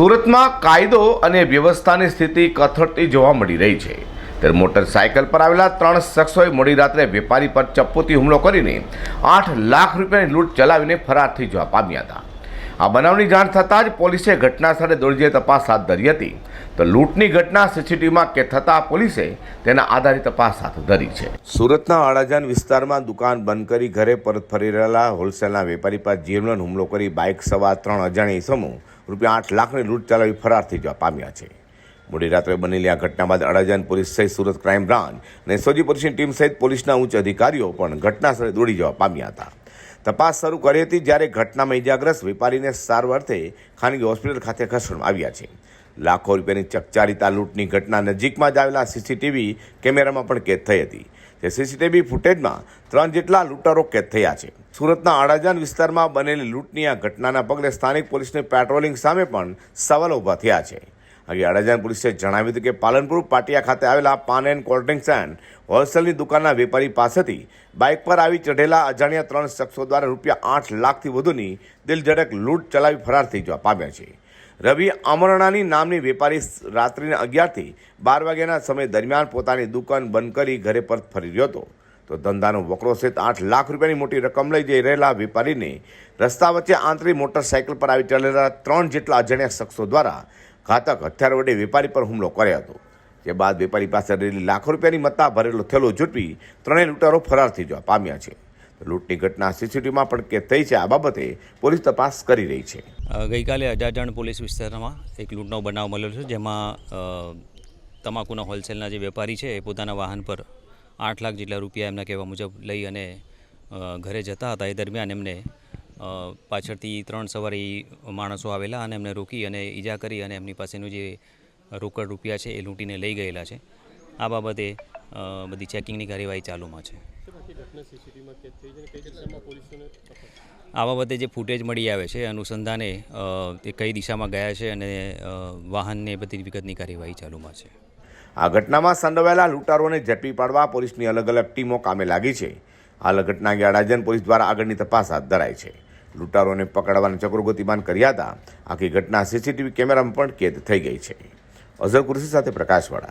સુરતમાં કાયદો અને વ્યવસ્થાની સ્થિતિ કથળતી જોવા મળી રહી છે. ત્યારે મોટરસાયકલ પર આવેલા ત્રણ શખ્સોએ મોડી રાત્રે વેપારી પર ચપ્પુથી હુમલો કરીને આઠ લાખ રૂપિયાની લૂંટ ચલાવીને ફરાર થઈ જવા પામ્યા હતા. આ બનાવની જાણ થતાં જ પોલીસે ઘટના સ્થળે દોડી જઈ તપાસ હાથ ધરી હતી. તો લૂંટની ઘટના સીસીટીવીમાં કે થતાં પોલીસે તેના આધારે તપાસ હાથ ધરી છે. સુરતના અડાજણ વિસ્તારમાં દુકાન બંધ કરી ઘરે પરત ફરી રહેલા હોલસેલના વેપારી પર જીવલન હુમલો કરી બાઇક સવાર ત્રણ અજાણ્યા સમૂહ રૂપિયા આઠ લાખની લૂંટ ચલાવી ફરાર થઈ જવા પામ્યા છે. મોડી રાત્રે બનેલી આ ઘટના બાદ અડાજણ પોલીસ સહિત સુરત ક્રાઇમ બ્રાન્ચ અને એસઓજી પોલીસની ટીમ સહિત પોલીસના ઉચ્ચ અધિકારીઓ પણ ઘટના સ્થળે દોડી જવા પામ્યા હતા. તપાસ શરૂ કરી હતી જ્યારે ઘટનામાં ઇજાગ્રસ્ત વેપારીને સારવારથે ખાનગી હોસ્પિટલ ખાતે ખસેડવામાં આવ્યા છે. લાખો રૂપિયાની ચકચારીતા લૂંટની ઘટના નજીકમાં જ આવેલા સીસીટીવી કેમેરામાં પણ કેદ થઈ હતી. જે સીસીટીવી ફૂટેજમાં ત્રણ જેટલા લૂંટારો કેદ થયા છે. સુરતના અડાજણ વિસ્તારમાં બનેલી લૂંટની આ ઘટનાના પગલે સ્થાનિક પોલીસની પેટ્રોલિંગ સામે પણ સવાલો ઊભા થયા છે. આજે અડાજણ પોલીસે જણાવ્યું હતું કે પાલનપુર પાટિયા ખાતે આવેલા પાન એન્ડ કોલ્ડ ડ્રિંક્સ એન્ડ હોલસેલની દુકાનના વેપારી પાસેથી બાઇક પર આવી ચઢેલા અજાણ્યા ત્રણ શખ્સો દ્વારા રૂપિયા આઠ લાખથી વધુની દિલઝડક લૂંટ ચલાવી ફરાર થઈ જવા પામ્યા છે. રવિ અમરણાની નામની વેપારી રાત્રિને અગિયારથી બાર વાગ્યાના સમય દરમિયાન પોતાની દુકાન બંધ કરી ઘરે પરત ફરી રહ્યો હતો. તો ધંધાનો વકરો સહિત આઠ લાખ રૂપિયાની મોટી રકમ લઈ જઈ રહેલા વેપારીને રસ્તા વચ્ચે આંતરી મોટરસાયકલ પર આવી ચડેલા ત્રણ જેટલા અજાણ્યા શખ્સો દ્વારા ઘાતક. હથિયાર વડે વેપારી પર હુમલો કર્યો હતો. જે બાદ વેપારી પાસે રહેલી લાખો રૂપિયાની મત્તા ભરેલો થેલો ઝૂંટવી ત્રણેય લૂંટારો ફરાર થઈ જવા પામ્યા છે. લૂંટની ઘટના સીસીટીવીમાં પણ કેદ થઈ છે. આ બાબતે પોલીસ તપાસ કરી રહી છે. ગઈકાલે અજાજણ પોલીસ વિસ્તારમાં એક લૂંટનો બનાવ મળેલો છે, જેમાં તમાકુના હોલસેલના જે વેપારી છે, એ પોતાના વાહન પર આઠ લાખ જેટલા રૂપિયા એમના કહેવા મુજબ લઈ અને ઘરે જતા હતા. એ દરમિયાન એમને પાછળથી ત્રણ સવારી માણસો આવેલા અને એમને રોકી અને ઈજા કરી અને એમની પાસેનું જે રોકડ રૂપિયા છે એ લૂંટીને લઈ ગયેલા છે. આ બાબતે બધી ચેકિંગની કાર્યવાહી ચાલુમાં છે. આ બાબતે જે ફૂટેજ મળી આવે છે, અનુસંધાને તે કઈ દિશામાં ગયા છે અને વાહનને બધી વિગતની કાર્યવાહી ચાલુમાં છે. આ ઘટનામાં સંડવાયેલા લૂંટારોને ઝડપી પાડવા પોલીસની અલગ અલગ ટીમો કામે લાગી છે. હાલ ઘટના અંગે અડાજણ પોલીસ દ્વારા આગળની તપાસ હાથ ધરાઈ છે. લૂંટારોને પકડવાના ચક્રો ગતિમાન કર્યા હતા. આખી ઘટના સીસીટીવી કેમેરામાં પણ કેદ થઈ ગઈ છે. અઝર કુરશી સાથે પ્રકાશવાળા.